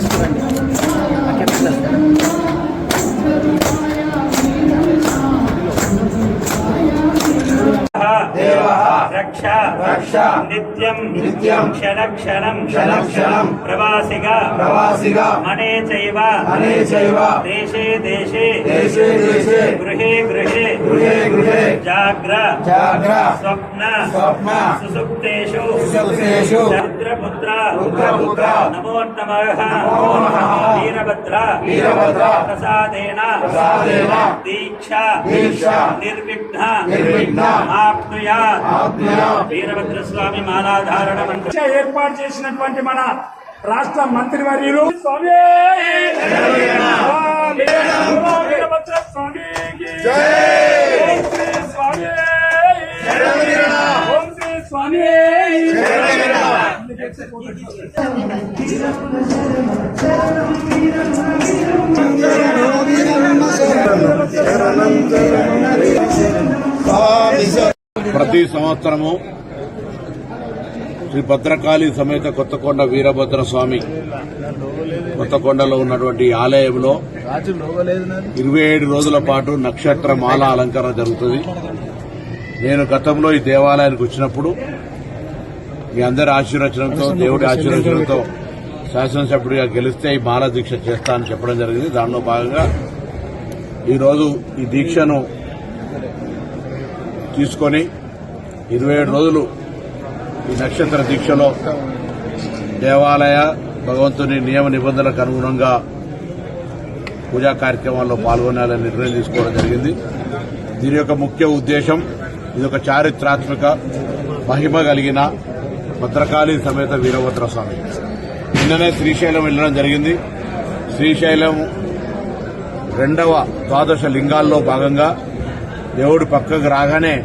తీసుకురండి रक्षा रक्षा नित्यम नित्यम क्षण क्षण क्षण क्षण प्रवासिग प्रवासिग मने चैव मने चैव देशे देशे देशे देशे गृहे गृहे गृहे गृहे जाग्र जाग्र स्वप्न स्वप्न सुसुप्तेषु सुसुप्तेषु चंद्र पुत्र पुत्र पुत्र नमो नमः नमो नमः वीरभद्र वीरभद्र प्रसादेन प्रसादेन दीक्षा दीक्षा निर्विघ्न निर्विघ्न आप्नुयात् आप्नुयात् ఆప్నుయాత్ ఆజ్ఞాత్ వీరభద్ర స్వామి మాలాధారణ ఏర్పాటు చేసినటువంటి మన రాష్ట్ర మంత్రివర్యులు స్వామి స్వామి. వీరభద్ర స్వామికి. ఓం శ్రీ స్వామి ఓం శ్రీ స్వామి ప్రతి సంవత్సరము శ్రీ భద్రకాళి సమేత కొత్తకొండ వీరభద్ర స్వామి కొత్తకొండలో ఉన్నటువంటి ఆలయంలో ఇరవై ఏడు రోజుల పాటు నక్షత్ర మాల అలంకరణ జరుగుతుంది. నేను గతంలో ఈ దేవాలయానికి వచ్చినప్పుడు మీ అందరి ఆశీర్వచనంతో దేవుడి ఆశీర్వచనంతో శాసనసభ్యుడిగా గెలిస్తే ఈ మాల దీక్ష చేస్తానని చెప్పడం జరిగింది. దానిలో భాగంగా ఈరోజు ఈ దీక్షను తీసుకొని ఇరవై ఏడు రోజులు ఈ నక్షత్ర దీక్షలో దేవాలయ భగవంతుని నియమ నిబంధనలకు అనుగుణంగా పూజా కార్యక్రమాల్లో పాల్గొనాలని నిర్ణయం తీసుకోవడం జరిగింది. దీని యొక్క ముఖ్య ఉద్దేశం ఇది ఒక చారిత్రాత్మక మహిమ కలిగిన భద్రకాళి సమేత వీరభద్ర స్వామి. నిన్ననే శ్రీశైలం వెళ్ళడం జరిగింది. శ్రీశైలం రెండవ ద్వాదశ లింగాల్లో భాగంగా దేవుడు పక్కకు రాగానే